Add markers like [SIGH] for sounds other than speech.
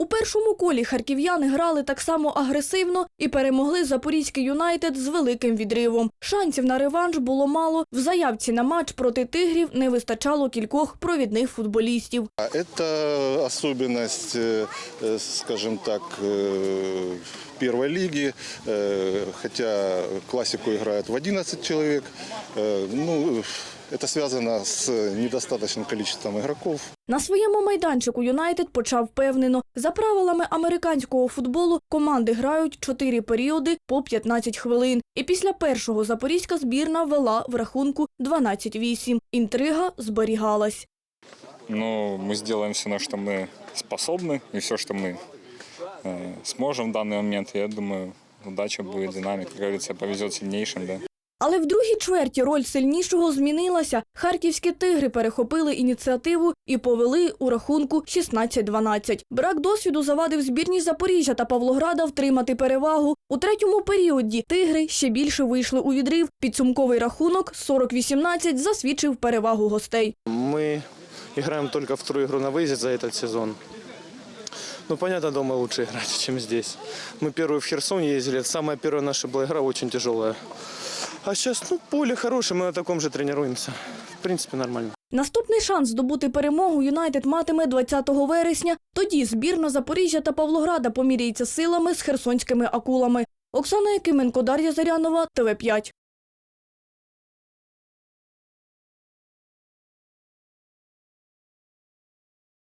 У першому колі харків'яни грали так само агресивно і перемогли Запорізький Юнайтед з великим відривом. Шансів на реванш було мало. В заявці на матч проти тигрів не вистачало кількох провідних футболістів. А Это особенность, э, э, скажем так, э, первой лиги, Э, хотя классику играют в 11 человек. Э, Ну, это связано с недостаточным количеством игроков. На своєму майданчику Юнайтед почав впевнено. За правилами американського футболу команди грають чотири періоди по 15 хвилин. І після першого запорізька збірна вела в рахунку 12-8. Інтрига зберігалась. Но мы сделаем все, на что мы способны, и все, что мы э, сможем в данный момент. Я думаю, удача будет за нами. Как говорится, повезет сильнейшим, да. Але в другій чверті роль сильнішого змінилася. Харківські тигри перехопили ініціативу і повели у рахунку 16-12. Брак досвіду завадив збірні Запоріжжя та Павлограда втримати перевагу. У третьому періоді тигри ще більше вийшли у відрив. Підсумковий рахунок 40-18 засвідчив перевагу гостей. Мы играем только вторую игру на выезде за этот сезон. Ну, понятно, дома лучше играть, [LAUGHS] чем здесь. Мы первую в Херсон ездили. Это самая первая наша была игра, очень тяжелая. А сейчас, ну, поле хорошее, мы на таком же тренируемся. В принципе, нормально. Наступний шанс здобути перемогу Юнайтед матиме 20 вересня. Тоді збірна Запоріжжя та Павлограда поміряється силами з херсонськими акулами. Оксана Якименко, Дар'я Зарянова, ТВ5.